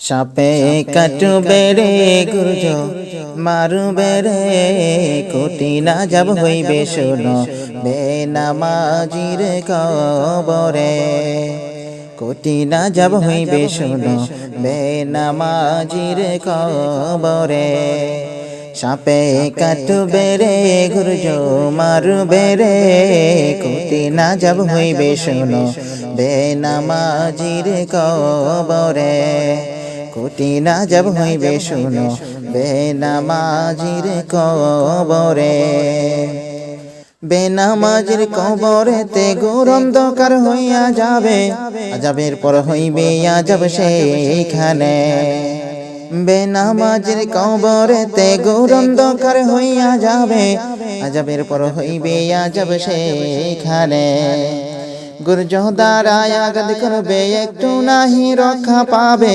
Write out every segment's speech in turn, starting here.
সাপে কাটবে রে গুরজ মারুবে রে কোটি না যাব হইবে শোনো বেনামাজির কবরে। কোটি না যাব হইবে শোনো বেনামাজির কবরে। সাপে কাটবে রে গুরজ মারুবে রে কোটি না যাব হইবে শোনো। বেনামাজির কবরে। কোটি না যাব হইবে শুনো বেনামাজির কবরে। বেনামাজির কবরেতে গোরন্ধকার হইয়া যাবে, আজাবের পর হইবে আজাব সেইখানে। বেনামাজির কবরেতে গোরন্ধকার হইয়া যাবে, আজাবের পর হইবে আজাব সেইখানে। গুরজ দ্বারায় আঘাত করবে, একটু নাহি রক্ষা পাবে।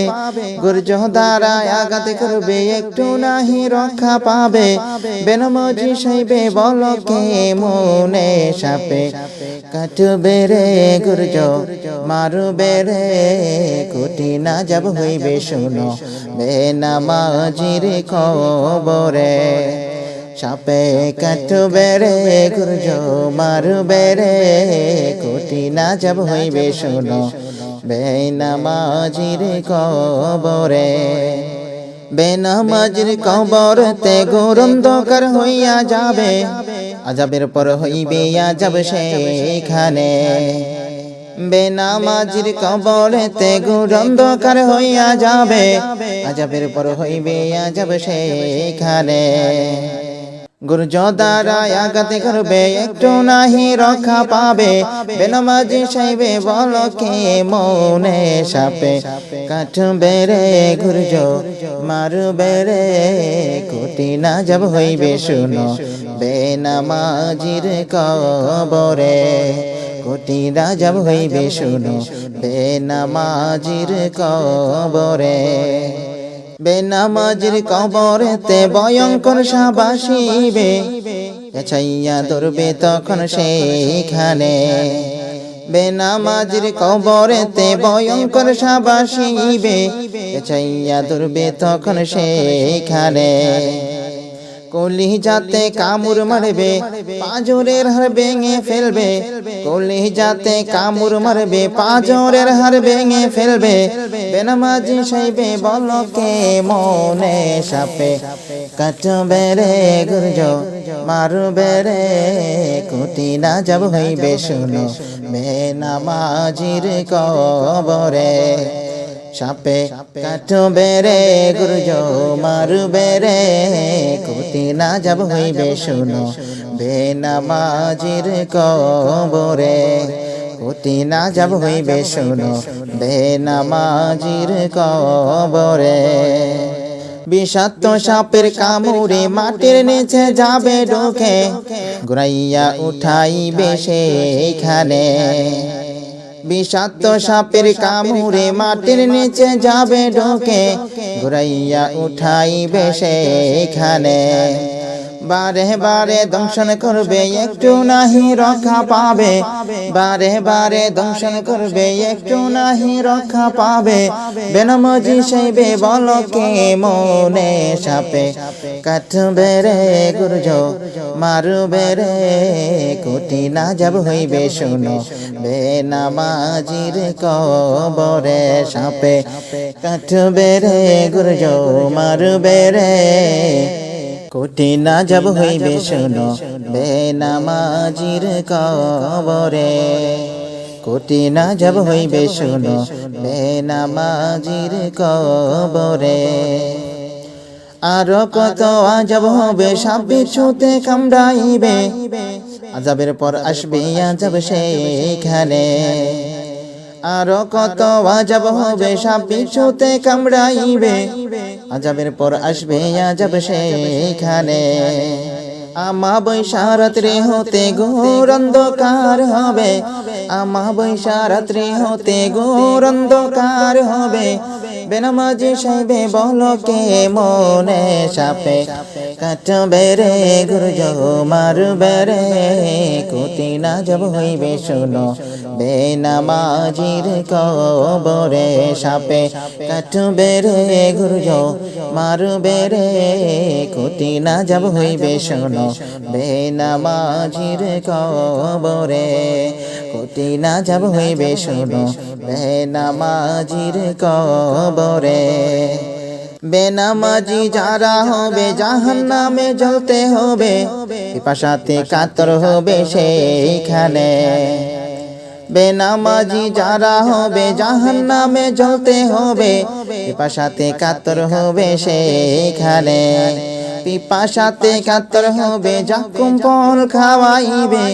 গুরজ দ্বারায় আঘাত করবে, একটু নাহি রক্ষা পাবে। বেনমজি সাইবে বল কে মনে সাপে? কাটবে রে গুরজ, মারবে রে কোটি না যাব হইবে, শুনো। বেনামাজির কবরে সাপে কাটবে রে গুরজ মারবে রে কোটি না যাব হইবে শোনো, বেনামাজির কবরে। বেনামাজির কবরতে গোরন্ধকার হইয়া যাবে আজাবের পর হইবে আজাব সেইখানে। বেনামাজির কবরেতে গোরন্ধকার হইয়া যাবে আজাবের পর হইবে আজাব সেইখানে। গুরুজ দ্বারা আঘাতে করবে, একটু নাহি রক্ষা পাবে। বেনামাজি সাইবে বল কে মনে সাপে? কাটবে রে গুরুজ মারবে রে কোটি না যাব হইবে শুনো, বেনামাজির কবরে। কোটি যাব হইবে শুনো, বেনামাজির কবরে। বেনামাজির কবরেতে ভয়ঙ্কর সাবাসিবে এছাইয়া ধরবে তখন সেইখানে। বেনামাজির কবরেতে ভয়ঙ্কর সাবাসিবে এছাইয়া ধরবে তখন সেইখানে। কলি যাতে কামুর মারবে, পাজরের হার ভেঙে ফেলবে। কলি যাতে কামুর মারবে, পাজরের হার ভেঙে ফেলবে। বেনামাজি সাইবে বলকে মনে সাপে? কাটবে রে গুরজ, মারবে রে কুটি না যাব হইবে শুনো। বেনামাজির কবরে সাপে কাটবে রে গুরুজ, মারবে রে কোটি না যাব হইবে শুনো। বেনামাজির কবরে কোটি না যাব হইবে শুনো। বেনামাজির কবরে বিষাক্ত সাপের কামড়ে মাটির নিচে যাবে ঢোকে, ঘুরাইয়া উঠাইবে সেইখানে। বিষাক্ত সাপের কামুরে মাটির নিচে যাবে ঢোকে ঘুরাইয়া উঠাইবে সেইখানে বারে বারে দংশন করবে, একটু নাহি রক্ষা পাবে। বারে বারে দংশন করবে, একটু নাহি রক্ষা পাবে। বেনমজি সেইবে বলকে মনে সাপে কাটবে রে গুরুজ, মারবে রে কোটি না যাব হইবে শুনো। বেনামাজির কবরে সাপে কাটবে রে গুরুজ, মারবে রে কোটি না যাব হইবে শোনো, বেনামাজির কবরে। কোটি না যাব হইবে শোনো, বেনামাজির কবরে। আরও কত আজব হবে সাপে ছুতে কামড়াইবে। আজাবের পর আসবে আজাব সেইখানে। আরও কত আজাব হবে সাপ পিছুতে কামড়াইবে। আজাবের পর আসবে, আজাব সেখানে। আমা বৈশারাত্রি হতে ঘোর হবে। আমা বৈশারাত্রি হতে ঘোর হবে। বেনামাজি সাহেবে বলো কে মনে সাপে? কাটবে রে গুরুজ মারবে রে কুটি না যাব হইবে শুনো। বেনামাজির কবরে সাপে কাটবে রে গুরুজ মারবে রে কুটি না যাব হইবে শুনো। বেনামাজির কবরে কুটি না যাব হইবে শুনো। বেনামাজির কবরে। বেনামাজি যারা হবে জাহান নামে জ্বলতে হবে। পিপাসাতে কাতর হবে সেইখানে। বেনামাজি যারা হবে জাহান নামে জ্বলতে হবে। পিপাসাতে কাতর হবে সেইখানে। পিপাসাতে কাতর হবে জাকুম ফল খাওয়াইবে।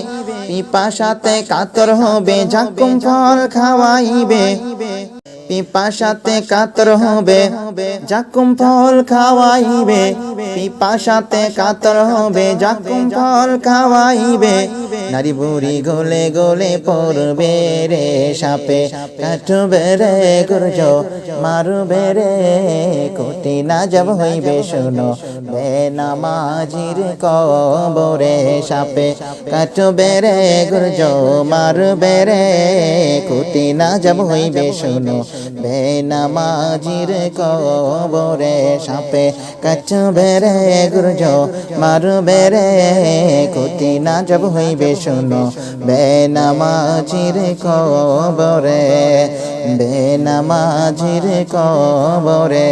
পিপাসাতে কাতর হবে ঝাকুম ফল খাওয়াইবে। পিপাসাতে কাতর হবে ঝাকুম ফল খাওয়াইবে। পিপাসাতে কাতর হবে, জাকুম ফল খাওয়াইবে। নারী বুড়ি গোলে গোলে পড়বে রে সাপে। কাটবে রে গুরজ, মারবে রে কোটি। না যাব হইবে শোনো, বেনামাজির কবরে সাপে। কাটবে রে গুরজ, মারবে রে কোটি। না যাব হইবে শোনো, বেনামাজির কবরে সাপে। কাটবে রে গুরুজ মারবে রে কুতি না জব হইবে বেনা বেনামাজির কবরে বেনামাজির কবরে।